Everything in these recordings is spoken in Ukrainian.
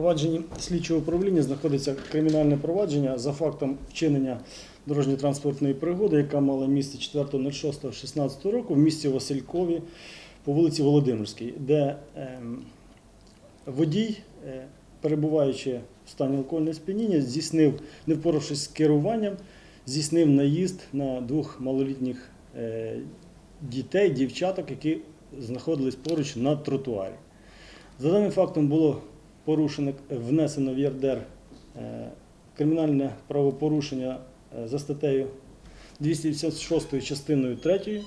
провадженні слідчого управління знаходиться кримінальне провадження за фактом вчинення дорожньо-транспортної пригоди, яка мала місце 4.06.16 року в місті Василькові по вулиці Володимирській, де ем, водій, е, перебуваючи в стані алкогольного сп'яніння, здійснив, не впоравшись з керуванням, здійснив наїзд на двох малолітніх е, дітей, дівчаток, які знаходились поруч на тротуарі. За даним фактом було порушено, внесено в ЄРДР е, кримінальне правопорушення е, за статтею 286 частиною 3 е,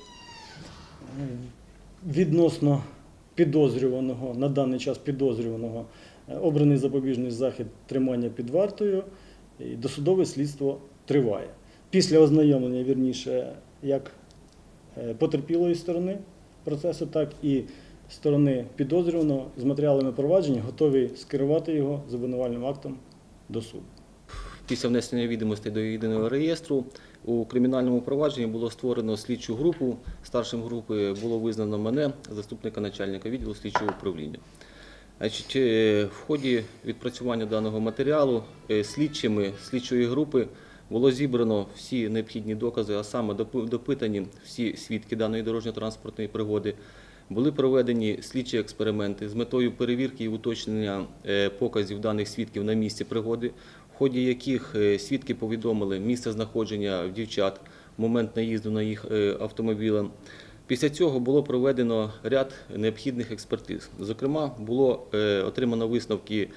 відносно підозрюваного, на даний час підозрюваного, обраний запобіжний захід тримання під вартою, і досудове слідство триває. Після ознайомлення, вірніше, як потерпілої сторони процесу, так і сторони підозрюваного з матеріалами провадження готові скерувати його з обвинувальним актом до суду. Після внесення відомостей до єдиного реєстру у кримінальному провадженні було створено слідчу групу. Старшим групи було визнано мене, заступника начальника відділу слідчого управління. Е, в ході відпрацювання даного матеріалу е, слідчими слідчої групи було зібрано всі необхідні докази, а саме допитані всі свідки даної дорожньо-транспортної пригоди. Були проведені слідчі експерименти з метою перевірки і уточнення е, показів даних свідків на місці пригоди, в ході яких е, свідки повідомили місце знаходження дівчат момент наїзду на їх е, автомобілем. Після цього було проведено ряд необхідних експертиз. Зокрема, було отримано висновки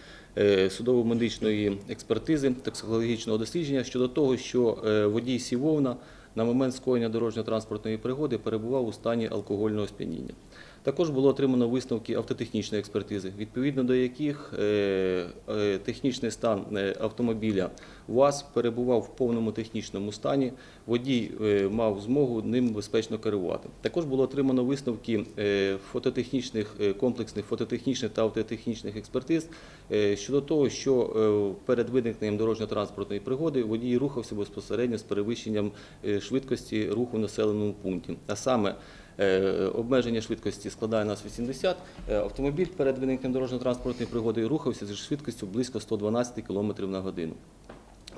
судово-медичної експертизи, токсикологічного дослідження щодо того, що водій Сівовна на момент скоєння дорожньо-транспортної пригоди перебував у стані алкогольного сп'яніння. Також було отримано висновки автотехнічної експертизи, відповідно до яких е, е, технічний стан е, автомобіля УАЗ перебував в повному технічному стані. Водій мав змогу ним безпечно керувати. Також було отримано висновки фототехнічних комплексних фототехнічних та автотехнічних експертиз щодо того, що перед виникненням дорожньо-транспортної пригоди водій рухався безпосередньо з перевищенням швидкості руху в населеному пункті. А саме Обмеження швидкості складає нас 80. Е, Автомобіль перед виникненням дорожньо-транспортної пригоди рухався зі швидкістю близько 112 км на годину.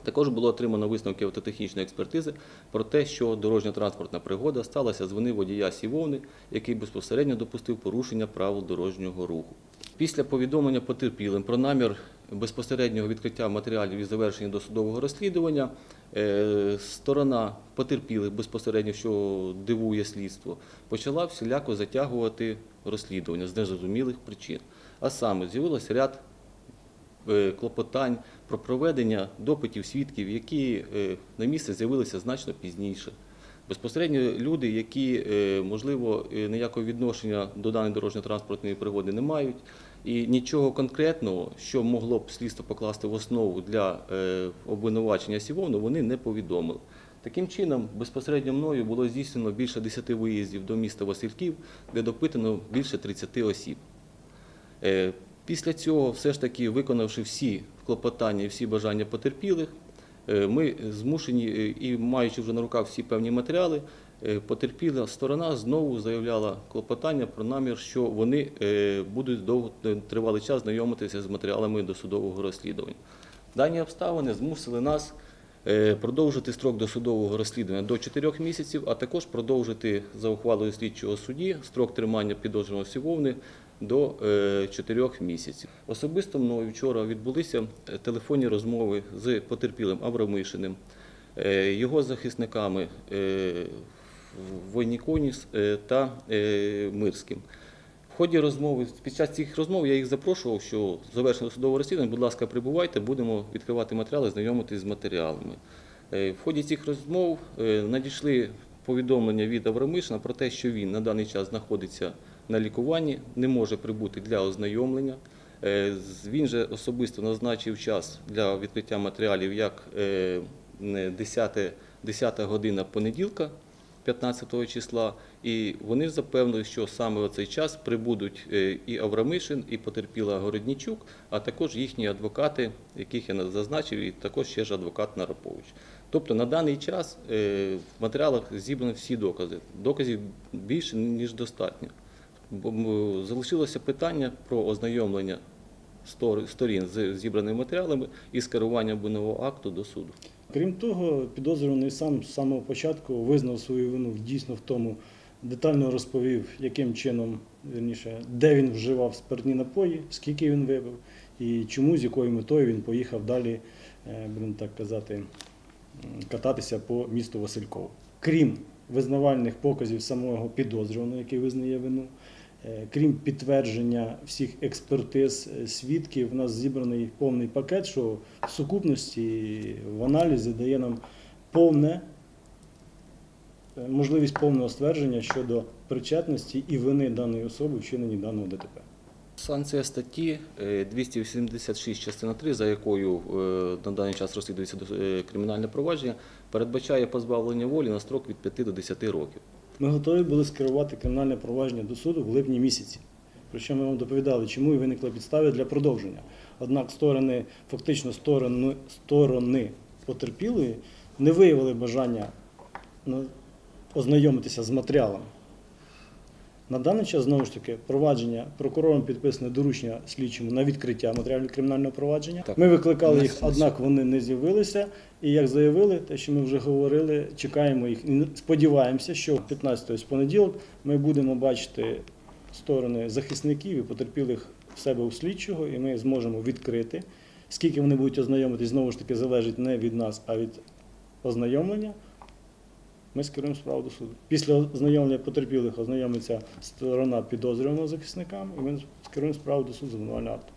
Також було отримано висновки автотехнічної експертизи про те, що дорожньо-транспортна пригода сталася з вини водія Сівовни, який безпосередньо допустив порушення правил дорожнього руху. Після повідомлення потерпілим про намір безпосереднього відкриття матеріалів і завершення досудового розслідування, е, сторона потерпілих безпосередньо, що дивує слідство, почала всіляко затягувати розслідування з незрозумілих причин. А саме з'явилося ряд е, клопотань про проведення допитів свідків, які е, на місце з'явилися значно пізніше. Безпосередньо люди, які, е, можливо, е, ніякого відношення до даної дорожньо-транспортної пригоди не мають, і нічого конкретного, що могло б слідство покласти в основу для е, обвинувачення Сівовну, вони не повідомили. Таким чином, безпосередньо мною було здійснено більше 10 виїздів до міста Васильків, де допитано більше 30 осіб. Після цього, все ж таки, виконавши всі клопотання і всі бажання потерпілих, ми змушені е, і маючи вже на руках всі певні матеріали, е, потерпіла сторона знову заявляла клопотання про намір, що вони е, будуть довго тривалий час знайомитися з матеріалами досудового розслідування. Дані обставини змусили нас е, продовжити строк досудового розслідування до 4 місяців, а також продовжити за ухвалою слідчого судді строк тримання підозрюваного Сівовни до 4 місяців. Особисто мною вчора відбулися е, телефонні розмови з потерпілим Абрамишиним, е, його захисниками е, Войніконіс е, та е, Мирським. В ході розмови, під час цих розмов я їх запрошував, що завершено судове розслідування, будь ласка, прибувайте, будемо відкривати матеріали, знайомитись з матеріалами. Е, В ході цих розмов е, надійшли повідомлення від Аврамишина про те, що він на даний час знаходиться на лікуванні, не може прибути для ознайомлення. Е, Він же особисто назначив час для відкриття матеріалів як е, 10, 10 година понеділка, 15 числа, і вони запевнили, що саме в цей час прибудуть е, і Аврамишин, і потерпіла Городнічук, а також їхні адвокати, яких я зазначив, і також ще ж адвокат Нарапович. Тобто на даний час в матеріалах зібрані всі докази. Доказів більше, ніж достатньо. Залишилося питання про ознайомлення стор- сторін з зібраними матеріалами і скерування обвинувального акту до суду. Крім того, підозрюваний сам з самого початку визнав свою вину дійсно в тому, детально розповів, яким чином, вірніше, де він вживав спиртні напої, скільки він випив і чому, з якою метою він поїхав далі, е, будемо так казати, кататися по місту Васильково. Крім визнавальних показів самого підозрюваного, який визнає вину, е, крім підтвердження всіх експертиз е, свідків, у нас зібраний повний пакет, що в сукупності в аналізі дає нам повне, е, можливість повного ствердження щодо причетності і вини даної особи в вчиненні даного ДТП. Санкція статті е, 286 частина 3, за якою е, на даний час розслідується е, кримінальне провадження, передбачає позбавлення волі на строк від 5 до 10 років. Ми готові були скерувати кримінальне провадження до суду в липні місяці. Причому ми вам доповідали, чому і виникли підстави для продовження. Однак сторони, фактично сторони, сторони потерпілої не виявили бажання ознайомитися з матеріалами. На даний час, знову ж таки, провадження прокурором підписане доручення слідчому на відкриття матеріалів кримінального провадження. Так. Ми викликали їх, однак вони не з'явилися. І як заявили, те, що ми вже говорили, чекаємо їх. І сподіваємося, що 15 ось понеділок ми будемо бачити сторони захисників і потерпілих в себе у слідчого, і ми зможемо відкрити. Скільки вони будуть ознайомитись, знову ж таки, залежить не від нас, а від ознайомлення. Ми скеруємо справу до суду. Після ознайомлення потерпілих ознайомиться сторона підозрюваного захисникам, і ми скеруємо справу до суду з обвинувального акту.